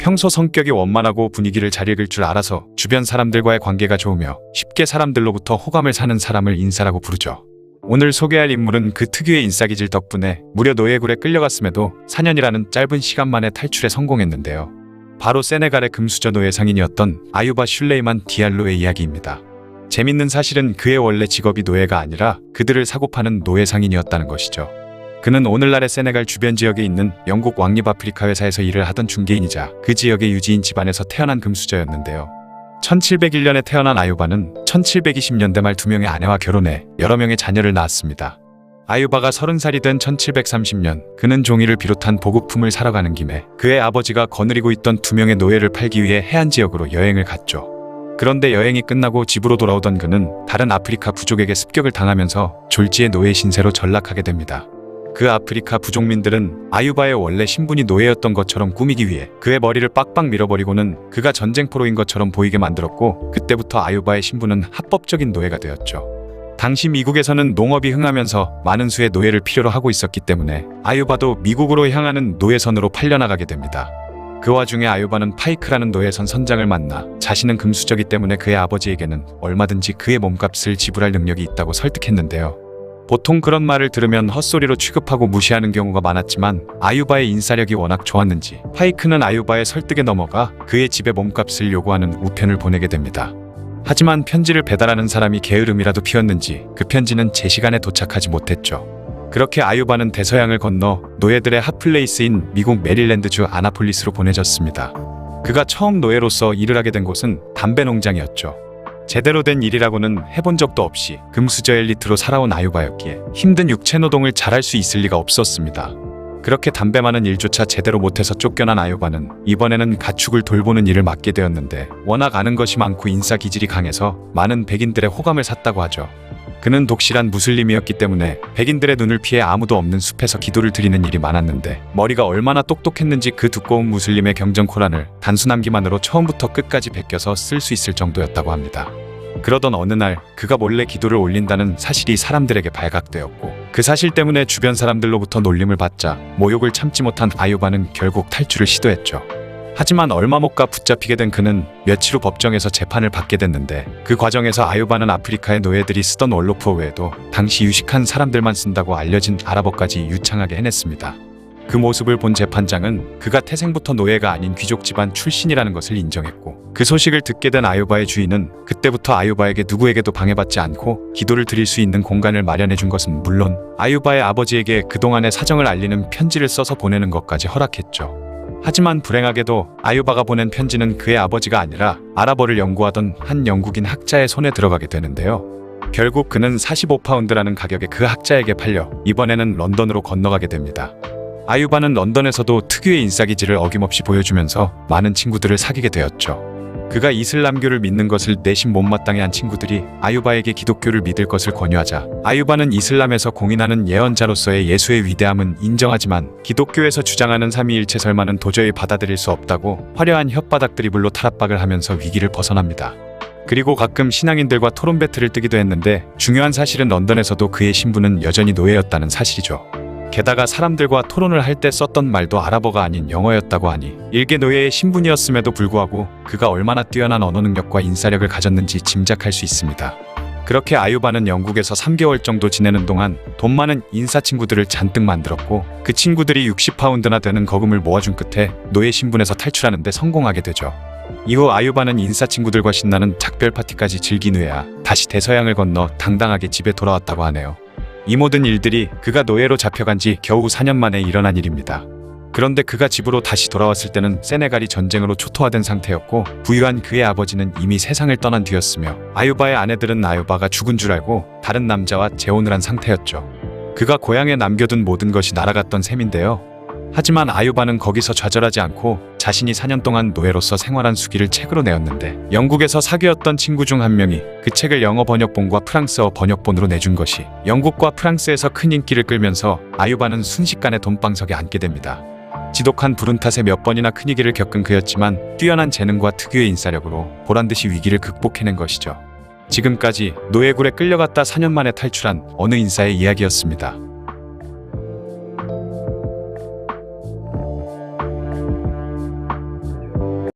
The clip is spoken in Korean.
평소 성격이 원만하고 분위기를 잘 읽을 줄 알아서 주변 사람들과의 관계가 좋으며 쉽게 사람들로부터 호감을 사는 사람을 인사라고 부르죠. 오늘 소개할 인물은 그 특유의 인싸기질 덕분에 무려 노예굴에 끌려갔음에도 4년이라는 짧은 시간 만에 탈출에 성공했는데요. 바로 세네갈의 금수저 노예 상인이었던 아유바 슐레이만 디알로의 이야기입니다. 재밌는 사실은 그의 원래 직업이 노예가 아니라 그들을 사고 파는 노예 상인이었다는 것이죠. 그는 오늘날의 세네갈 주변 지역에 있는 영국 왕립 아프리카 회사에서 일을 하던 중개인이자 그 지역의 유지인 집안에서 태어난 금수저였는데요. 1701년에 태어난 아유바는 1720년대 말 두 명의 아내와 결혼해 여러 명의 자녀를 낳았습니다. 아유바가 30살이 된 1730년 그는 종이를 비롯한 보급품을 사러 가는 김에 그의 아버지가 거느리고 있던 두 명의 노예를 팔기 위해 해안 지역으로 여행을 갔죠. 그런데 여행이 끝나고 집으로 돌아오던 그는 다른 아프리카 부족에게 습격을 당하면서 졸지의 노예 신세로 전락하게 됩니다. 그 아프리카 부족민들은 아유바의 원래 신분이 노예였던 것처럼 꾸미기 위해 그의 머리를 빡빡 밀어버리고는 그가 전쟁포로인 것처럼 보이게 만들었고 그때부터 아유바의 신분은 합법적인 노예가 되었죠. 당시 미국에서는 농업이 흥하면서 많은 수의 노예를 필요로 하고 있었기 때문에 아유바도 미국으로 향하는 노예선으로 팔려나가게 됩니다. 그 와중에 아유바는 파이크라는 노예선 선장을 만나 자신은 금수저기 때문에 그의 아버지에게는 얼마든지 그의 몸값을 지불할 능력이 있다고 설득했는데요. 보통 그런 말을 들으면 헛소리로 취급하고 무시하는 경우가 많았지만 아유바의 인사력이 워낙 좋았는지 파이크는 아유바의 설득에 넘어가 그의 집에 몸값을 요구하는 우편을 보내게 됩니다. 하지만 편지를 배달하는 사람이 게으름이라도 피웠는지 그 편지는 제 시간에 도착하지 못했죠. 그렇게 아유바는 대서양을 건너 노예들의 핫플레이스인 미국 메릴랜드주 아나폴리스로 보내졌습니다. 그가 처음 노예로서 일을 하게 된 곳은 담배 농장이었죠. 제대로 된 일이라고는 해본 적도 없이 금수저 엘리트로 살아온 아유바였기에 힘든 육체 노동을 잘할 수 있을 리가 없었습니다. 그렇게 담배 많은 일조차 제대로 못해서 쫓겨난 아유바는 이번에는 가축을 돌보는 일을 맡게 되었는데 워낙 아는 것이 많고 인싸 기질이 강해서 많은 백인들의 호감을 샀다고 하죠. 그는 독실한 무슬림이었기 때문에 백인들의 눈을 피해 아무도 없는 숲에서 기도를 드리는 일이 많았는데 머리가 얼마나 똑똑했는지 그 두꺼운 무슬림의 경전 코란을 단순함기만으로 처음부터 끝까지 베껴서 쓸 수 있을 정도였다고 합니다. 그러던 어느 날 그가 몰래 기도를 올린다는 사실이 사람들에게 발각되었고 그 사실 때문에 주변 사람들로부터 놀림을 받자 모욕을 참지 못한 아유바는 결국 탈출을 시도했죠. 하지만 얼마 못 가 붙잡히게 된 그는 며칠 후 법정에서 재판을 받게 됐는데 그 과정에서 아유바는 아프리카의 노예들이 쓰던 원로프어 외에도 당시 유식한 사람들만 쓴다고 알려진 아랍어까지 유창하게 해냈습니다. 그 모습을 본 재판장은 그가 태생부터 노예가 아닌 귀족 집안 출신이라는 것을 인정했고 그 소식을 듣게 된 아유바의 주인은 그때부터 아유바에게 누구에게도 방해받지 않고 기도를 드릴 수 있는 공간을 마련해 준 것은 물론 아유바의 아버지에게 그동안의 사정을 알리는 편지를 써서 보내는 것까지 허락했죠. 하지만 불행하게도 아유바가 보낸 편지는 그의 아버지가 아니라 아랍어를 연구하던 한 영국인 학자의 손에 들어가게 되는데요. 결국 그는 45파운드라는 가격에 그 학자에게 팔려 이번에는 런던으로 건너가게 됩니다. 아유바는 런던에서도 특유의 인싸기질을 어김없이 보여주면서 많은 친구들을 사귀게 되었죠. 그가 이슬람교를 믿는 것을 내심 못마땅해 한 친구들이 아유바에게 기독교를 믿을 것을 권유하자 아유바는 이슬람에서 공인하는 예언자로서의 예수의 위대함은 인정하지만 기독교에서 주장하는 삼위일체 설마는 도저히 받아들일 수 없다고 화려한 혓바닥 드리블로 탈압박을 하면서 위기를 벗어납니다. 그리고 가끔 신앙인들과 토론 배틀을 뜨기도 했는데 중요한 사실은 런던에서도 그의 신분은 여전히 노예였다는 사실이죠. 게다가 사람들과 토론을 할 때 썼던 말도 아랍어가 아닌 영어였다고 하니 일개 노예의 신분이었음에도 불구하고 그가 얼마나 뛰어난 언어 능력과 인사력을 가졌는지 짐작할 수 있습니다. 그렇게 아유바는 영국에서 3개월 정도 지내는 동안 돈 많은 인사 친구들을 잔뜩 만들었고 그 친구들이 60파운드나 되는 거금을 모아준 끝에 노예 신분에서 탈출하는 데 성공하게 되죠. 이후 아유바는 인사 친구들과 신나는 작별 파티까지 즐긴 후에야 다시 대서양을 건너 당당하게 집에 돌아왔다고 하네요. 이 모든 일들이 그가 노예로 잡혀간 지 겨우 4년 만에 일어난 일입니다. 그런데 그가 집으로 다시 돌아왔을 때는 세네갈이 전쟁으로 초토화된 상태였고 부유한 그의 아버지는 이미 세상을 떠난 뒤였으며 아유바의 아내들은 아유바가 죽은 줄 알고 다른 남자와 재혼을 한 상태였죠. 그가 고향에 남겨둔 모든 것이 날아갔던 셈인데요. 하지만 아유바는 거기서 좌절하지 않고 자신이 4년 동안 노예로서 생활한 수기를 책으로 내었는데 영국에서 사귀었던 친구 중 한 명이 그 책을 영어 번역본과 프랑스어 번역본으로 내준 것이 영국과 프랑스에서 큰 인기를 끌면서 아유바는 순식간에 돈방석에 앉게 됩니다. 지독한 불운 탓에 몇 번이나 큰 위기를 겪은 그였지만 뛰어난 재능과 특유의 인싸력으로 보란듯이 위기를 극복해낸 것이죠. 지금까지 노예굴에 끌려갔다 4년 만에 탈출한 어느 인싸의 이야기였습니다.